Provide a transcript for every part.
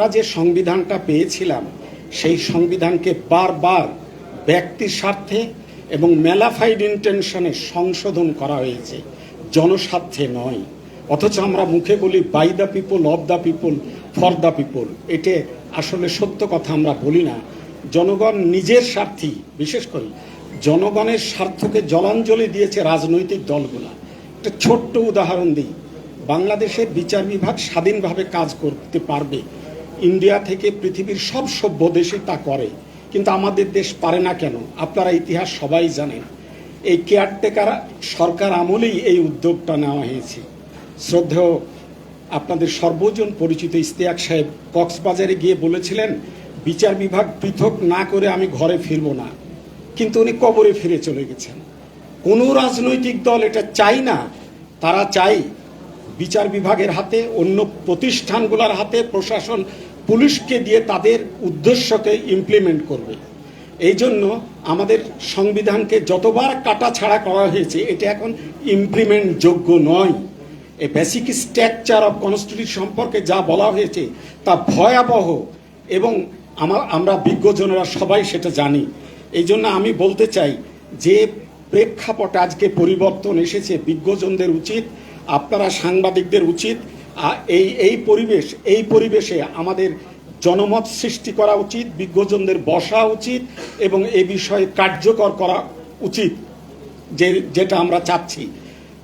আমরা যে সংবিধানটা পেয়েছিলাম, সেই সংবিধানকে বারবার ব্যক্তির স্বার্থে এবং মেলাফাইড ইন্টেনশনে সংশোধন করা হয়েছে। জনস্বার্থে নয়। অথচ আমরা মুখে বলি by the people of the people for the people এটা আসলে সত্য কথা আমরা বলি না। জনগণ নিজের স্বার্থী, বিশেষ করে জনগণের স্বার্থকে জলাঞ্জলি দিয়েছে রাজনৈতিক দলগুলা। একটা ছোট্ট উদাহরণ দিই। বাংলাদেশের বিচার বিভাগ স্বাধীনভাবে কাজ করতে পারবে ইন্ডিয়া থেকে পৃথিবীর সব সভ্য দেশে তা করে। কিন্তু আমাদের দেশ পারে না কেন? আপনারা ইতিহাস সবাই জানেন। এই কেয়ারটেকার সরকার আমলেই এই উদ্যোগটা নেওয়া হয়েছে। শ্রদ্ধেয় আপনাদের সর্বজন পরিচিত ইস্তিয়াক সাহেব, কক্সবাজারে গিয়ে বলেছিলেন, বিচার বিভাগ পৃথক না করে আমি ঘরে ফিরবো না। কিন্তু উনি কবরে ফিরে চলে গেছেন। কোনো রাজনৈতিক দল এটা চাই না। তারা চাই বিচার বিভাগের হাতে, অন্য প্রতিষ্ঠানগুলোর হাতে প্রশাসন পুলিশকে দিয়ে তাদের উদ্দেশ্যকে ইমপ্লিমেন্ট করবে। এই জন্য আমাদের সংবিধানকে যতবার কাটা ছাড়া করা হয়েছে, এটা এখন ইমপ্লিমেন্ট যোগ্য নয়। এই বেসিক স্ট্রাকচার অফ কনস্টিটিউশন সম্পর্কে যা বলা হয়েছে, তা ভয়াবহ এবং আমার আমরা বিজ্ঞজনেরা সবাই সেটা জানি। এই জন্য আমি বলতে চাই যে প্রেক্ষাপট আজকে পরিবর্তন এসেছে, বিজ্ঞজনদের উচিত, আপনারা সাংবাদিকদের উচিত এই এই পরিবেশ, এই পরিবেশে আমাদের জনমত সৃষ্টি করা উচিত, বিজ্ঞজনদের বসা উচিত এবং এ বিষয়ে কার্যকর করা উচিত, যে, যেটা আমরা চাচ্ছি।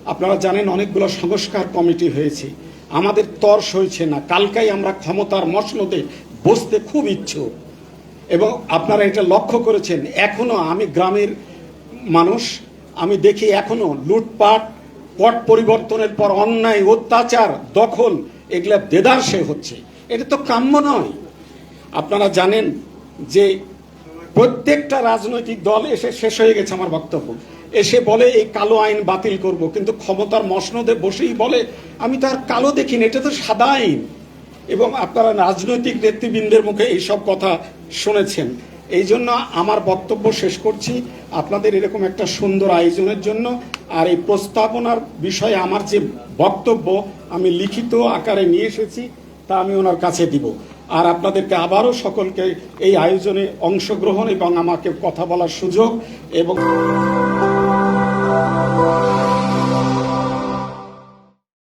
আপনারা জানেন অনেকগুলো সংস্কার কমিটি হয়েছে। আমাদের তর্স হয়েছে না। কালকাই আমরা ক্ষমতার মসনদে বসতে খুব ইচ্ছুক। এবং আপনারা এটা লক্ষ্য করেছেন, এখনও আমি গ্রামের মানুষ, আমি দেখি এখনও লুটপাট পট পরিবর্তনের পর অন্যায়, অত্যাচার, দখল, এগুলা দেদারসে হচ্ছে। এটা তো কাম্য নয়। আপনারা জানেন যে প্রত্যেকটা রাজনৈতিক দল এসে শেষ হয়ে গেছে আমার বক্তব্য। এসে বলে, এই কালো আইন বাতিল করব। কিন্তু ক্ষমতার মসনদে বসেই বলে, আমি তো আর কালো দেখিনি, এটা তো সাদা আইন। এবং আপনারা রাজনৈতিক নেতৃবৃন্দের মুখে এইসব কথা শুনেছেন। এই জন্য আমার বক্তব্য শেষ করছি। আপনাদের এরকম একটা সুন্দর আয়োজনের জন্য আর এই প্রস্তাবনার বিষয়ে আমার যে বক্তব্য আমি লিখিত আকারে নিয়ে এসেছি, তা আমি ওনার কাছে দিব। আর আপনাদেরকে আবারও সকলকে এই আয়োজনে অংশগ্রহণ এবং আমাকে কথা বলার সুযোগ এবং